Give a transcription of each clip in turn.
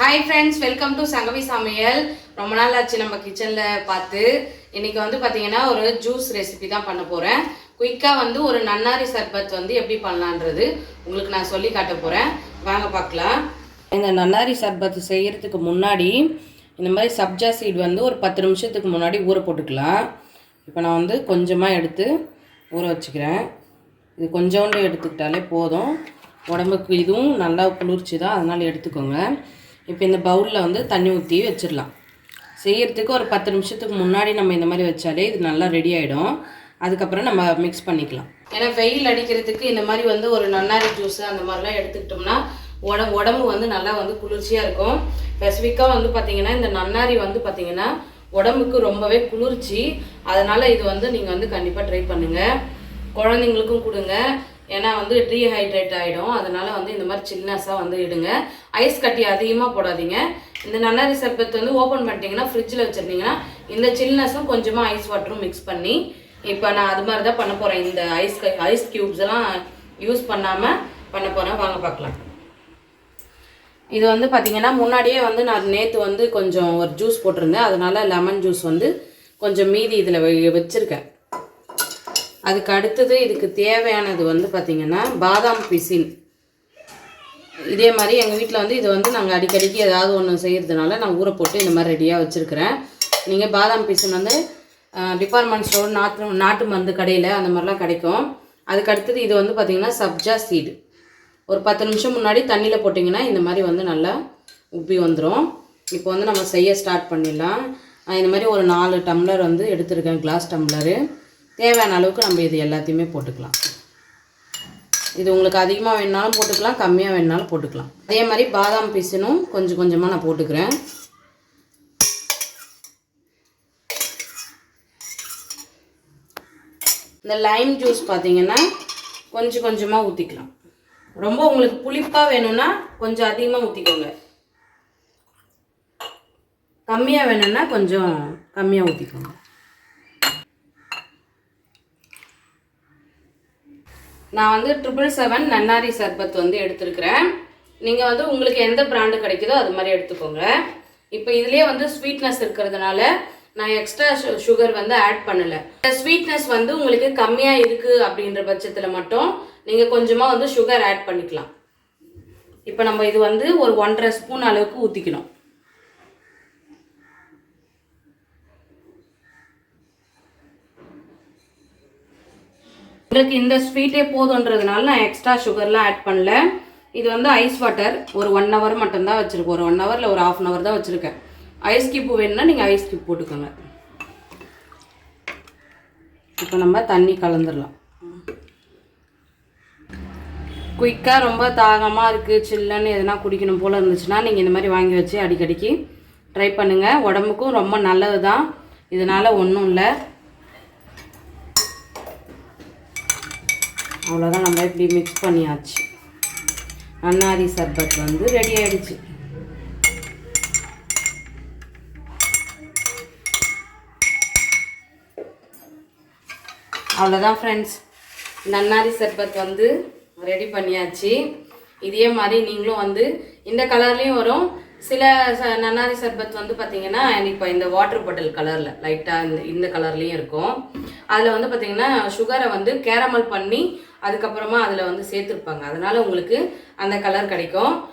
Hi friends welcome to Sangavi சமையல் ரொம்ப நாள் ஆச்சு நம்ம கிச்சனில் பார்த்து. இன்றைக்கி வந்து பார்த்திங்கன்னா ஒரு ஜூஸ் ரெசிபி தான் பண்ண போகிறேன் குயிக்காக வந்து ஒரு நன்னாரி சர்பத் வந்து எப்படி பண்ணலான்றது உங்களுக்கு நான் சொல்லி காட்ட போகிறேன் வாங்க பார்க்கலாம். இந்த நன்னாரி சர்பத் செய்கிறதுக்கு முன்னாடி இந்த மாதிரி சப்ஜா சீட் வந்து ஒரு பத்து நிமிஷத்துக்கு முன்னாடி ஊற போட்டுக்கலாம். இப்போ நான் வந்து கொஞ்சமாக எடுத்து ஊற வச்சுக்கிறேன். இது கொஞ்சோண்டு எடுத்துக்கிட்டாலே போதும். உடம்புக்கு இதுவும் நல்லா குளிர்ச்சி தான் அதனால் எடுத்துக்கோங்க. இப்போ இந்த பவுலில் வந்து தண்ணி ஊற்றி வச்சிடலாம். செய்கிறதுக்கு ஒரு பத்து நிமிஷத்துக்கு முன்னாடி நம்ம இந்த மாதிரி வச்சாலே இது நல்லா ரெடி ஆகிடும் அதுக்கப்புறம் நம்ம மிக்ஸ் பண்ணிக்கலாம். ஏன்னா வெயில் அடிக்கிறதுக்கு இந்த மாதிரி வந்து ஒரு நன்னாரி ஜூஸ் அந்த மாதிரிலாம் எடுத்துக்கிட்டோம்னா உடம்பு உடம்பு வந்து நல்லா வந்து குளிர்ச்சியாக இருக்கும். ஸ்பெசிஃபிக்காக வந்து பார்த்திங்கன்னா இந்த நன்னாரி வந்து பார்த்திங்கன்னா உடம்புக்கு ரொம்பவே குளிர்ச்சி. அதனால் இது வந்து நீங்கள் வந்து கண்டிப்பாக ட்ரை பண்ணுங்கள் குழந்தைங்களுக்கும் கொடுங்க. ஏன்னா வந்து ட்ரீஹைட்ரேட் ஆகிடும் அதனால் வந்து இந்த மாதிரி சில்னஸாக வந்து இடுங்க. ஐஸ் கட்டி அதிகமாக போடாதீங்க. இந்த நன்னாரி சர்பத் வந்து ஓப்பன் பண்ணிட்டீங்கன்னா ஃப்ரிட்ஜில் வச்சுருந்தீங்கன்னா இந்த சில்னஸும் கொஞ்சமாக ஐஸ் வாட்டரும் மிக்ஸ் பண்ணி இப்போ நான் அது மாதிரி தான் பண்ண போகிறேன் இந்த ஐஸ் ஐஸ் க்யூப்ஸ் எல்லாம் யூஸ் பண்ணாமல் பண்ண போகிறேன் வாங்க பார்க்கலாம். இது வந்து பார்த்தீங்கன்னா முன்னாடியே வந்து நான் நேற்று வந்து கொஞ்சம் ஒரு ஜூஸ் போட்டிருந்தேன். அதனால் லெமன் ஜூஸ் வந்து கொஞ்சம் மீதி இதில் வச்சுருக்கேன். அதுக்கு அடுத்தது இதுக்கு தேவையானது வந்து பார்த்திங்கன்னா பாதாம் பிசின். இதே மாதிரி எங்கள் வீட்டில் வந்து இது வந்து நாங்கள் அடிக்கடிக்கு ஏதாவது ஒன்று செய்கிறதுனால நான் ஊற போட்டு இந்த மாதிரி ரெடியாக வச்சுருக்கிறேன். நீங்கள் பாதாம் பிசின் வந்து டிபார்ட்மெண்ட் ஸ்டோர் நாட்டு நாட்டு மருந்து கடையில் அந்த மாதிரிலாம் கிடைக்கும். அதுக்கு அடுத்தது இது வந்து பார்த்திங்கன்னா சப்ஜா சீடு. ஒரு பத்து நிமிஷம் முன்னாடி தண்ணியில் போட்டிங்கன்னா இந்த மாதிரி வந்து நல்லா உப்பி வந்துடும் இப்போ வந்து நம்ம செய்ய ஸ்டார்ட் பண்ணிடலாம். இந்த மாதிரி ஒரு நாலு டம்ளர் வந்து எடுத்திருக்கேன் கிளாஸ் டம்ளரு தேவையான அளவுக்கு நம்ம இது எல்லாத்தையுமே போட்டுக்கலாம். இது உங்களுக்கு அதிகமாக வேணுனாலும் போட்டுக்கலாம் கம்மியாக வேணுனாலும் போட்டுக்கலாம். அதே மாதிரி பாதாம் பீஸனும் கொஞ்சம் கொஞ்சமாக நான் போட்டுக்கிறேன். இந்த லைம் ஜூஸ் பார்த்தீங்கன்னா கொஞ்சம் கொஞ்சமாக ஊற்றிக்கலாம் ரொம்ப உங்களுக்கு புளிப்பாக வேணும்னா கொஞ்சம் அதிகமாக ஊற்றிக்கோங்க கம்மியாக வேணும்னா கொஞ்சம் கம்மியாக ஊற்றிக்கோங்க நான் வந்து ட்ரிபிள் செவன் நன்னாரி சர்பத் வந்து எடுத்துருக்கிறேன். நீங்கள் வந்து உங்களுக்கு எந்த பிராண்டு கிடைக்குதோ அது மாதிரி எடுத்துக்கோங்க. இப்போ இதுலேயே வந்து ஸ்வீட்னஸ் இருக்கிறதுனால நான் எக்ஸ்ட்ரா சுகர் வந்து ஆட் பண்ணலை. இந்த ஸ்வீட்னஸ் வந்து உங்களுக்கு கம்மியாக இருக்குது அப்படின்ற பட்சத்தில் மட்டும் நீங்கள் கொஞ்சமாக வந்து சுகர் ஆட் பண்ணிக்கலாம். இப்போ நம்ம இது வந்து ஒரு ஒன்றரை ஸ்பூன் அளவுக்கு ஊற்றிக்கணும் உங்களுக்கு இந்த ஸ்வீட்டே போதுன்றதுனால நான் எக்ஸ்ட்ரா சுகர்லாம் ஆட் பண்ணல. இது வந்து ஐஸ் வாட்டர் ஒரு ஒன் ஹவர் மட்டும்தான் வச்சுருக்கோம். ஒரு ஒன் ஹவரில் ஒரு ஆஃப் அன் ஹவர் தான் வச்சுருக்கேன். ஐஸ் கியூப் வேணும்னா நீங்கள் ஐஸ் கியூப் போட்டுக்கோங்க. இப்போ நம்ம தண்ணி கலந்துடலாம். குயிக்காக ரொம்ப தாகமாக இருக்குது சில்லுன்னு எதனா குடிக்கணும் போல் இருந்துச்சுன்னா நீங்கள் இந்த மாதிரி வாங்கி வச்சு அடிக்கடிக்கு ட்ரை பண்ணுங்கள் உடம்புக்கும் ரொம்ப நல்லது தான் இதனால் ஒன்றும் இல்லை. அவ்வளோதான் நம்ம இப்படி மிக்ஸ் பண்ணியாச்சு. அன்னாரி சர்பத் வந்து ரெடி ஆயிடுச்சு. அவ்வளோதான் ஃப்ரெண்ட்ஸ் நன்னாரி சர்பத் வந்து ரெடி பண்ணியாச்சு. இதே மாதிரி நீங்களும் வந்து இந்த கலர்லேயும் வரும். சில ச நன்னாரி சர்பத் வந்து பார்த்தீங்கன்னா இப்போ இந்த வாட்டர் பாட்டில் கலரில் லைட்டாக இந்த இந்த கலர்லேயும் இருக்கும். அதில் வந்து பார்த்தீங்கன்னா சுகரை வந்து கேரமல் பண்ணி அதுக்கப்புறமா அதில் வந்து சேர்த்துருப்பாங்க. அதனால் உங்களுக்கு அந்த கலர் கிடைக்கும்.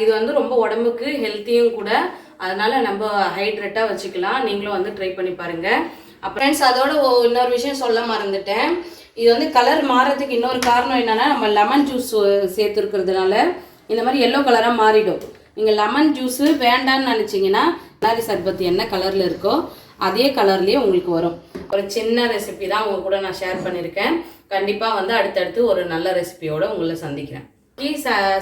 இது வந்து ரொம்ப உடம்புக்கு ஹெல்த்தியும் கூட. அதனால் நம்ம ஹைட்ரேட்டாக வச்சுக்கலாம். நீங்களும் வந்து ட்ரை பண்ணி பாருங்கள் அப்புறம் அதோட ஒ- இன்னொரு விஷயம் சொல்ல மறந்துட்டேன். இது வந்து கலர் மாறதுக்கு இன்னொரு காரணம் என்னென்னா நம்ம லெமன் ஜூஸ் சேர்த்துருக்கிறதுனால இந்த மாதிரி எல்லோ கலராக மாறிடும். நீங்கள் லெமன் ஜூஸு வேண்டான்னு நினச்சிங்கன்னா கலாரி சர்பத் என்ன கலரில் இருக்கோ அதே கலர்லேயே உங்களுக்கு வரும். ஒரு சின்ன ரெசிபி தான் உங்கள் கூட நான் ஷேர் பண்ணியிருக்கேன். கண்டிப்பாக வந்து அடுத்தடுத்து ஒரு நல்ல ரெசிபியோட உங்களை சந்திக்கிறேன்.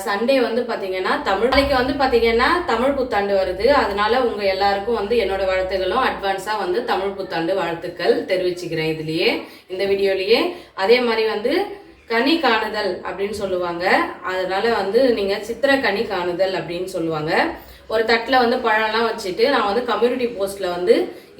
சண்டே வந்து பார்த்தீங்கன்னா தமிழ். நாளைக்கு வந்து பார்த்தீங்கன்னா தமிழ் புத்தாண்டு வருது. அதனால உங்கள் எல்லாருக்கும் வந்து என்னோட வாழ்த்துக்களும். அட்வான்ஸாக வந்து தமிழ் புத்தாண்டு வாழ்த்துக்கள் தெரிவிச்சுக்கிறேன் இதுலேயே இந்த வீடியோலேயே. அதே மாதிரி வந்து கனி காணுதல் அப்படின்னு சொல்லுவாங்க. அதனால வந்து நீங்கள் சித்திர கனி காணுதல் அப்படின்னு சொல்லுவாங்க. ஒரு தட்டில் வந்து பழம்லாம் வச்சுட்டு நான் வந்து கம்யூனிட்டி போஸ்ட்டில் வந்து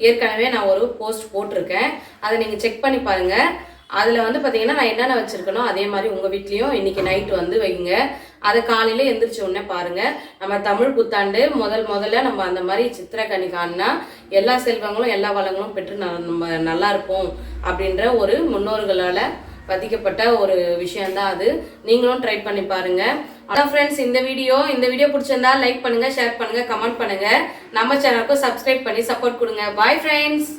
ஏற்கனவே நான் ஒரு போஸ்ட் போட்டிருக்கேன். அதை நீங்கள் செக் பண்ணி பாருங்கள் அதில் வந்து பார்த்தீங்கன்னா நான் என்னென்ன வச்சுருக்கனோ அதே மாதிரி உங்கள் வீட்லேயும் இன்றைக்கி நைட்டு வந்து வைங்க. அதை காலையில் எந்திரிச்ச உடனே பாருங்கள் நம்ம தமிழ் புத்தாண்டு முதல் முதல்ல நம்ம அந்த மாதிரி சித்திரக்கனி காணினா எல்லா செல்வங்களும் எல்லா வளங்களும் பெற்று ந- நம்ம நல்லா இருப்போம் அப்படின்ற ஒரு முன்னோர்களால் பதிக்கப்பட்ட ஒரு விஷயந்தான் அது. நீங்களும் ட்ரை பண்ணி பாருங்க. அதான் ஃப்ரெண்ட்ஸ் இந்த வீடியோ இந்த வீடியோ பிடிச்சிருந்தா லைக் பண்ணுங்கள் ஷேர் பண்ணுங்கள் கமெண்ட் பண்ணுங்கள் நம்ம சேனலுக்கும் சப்ஸ்கிரைப் பண்ணி சப்போர்ட் கொடுங்க. Bye friends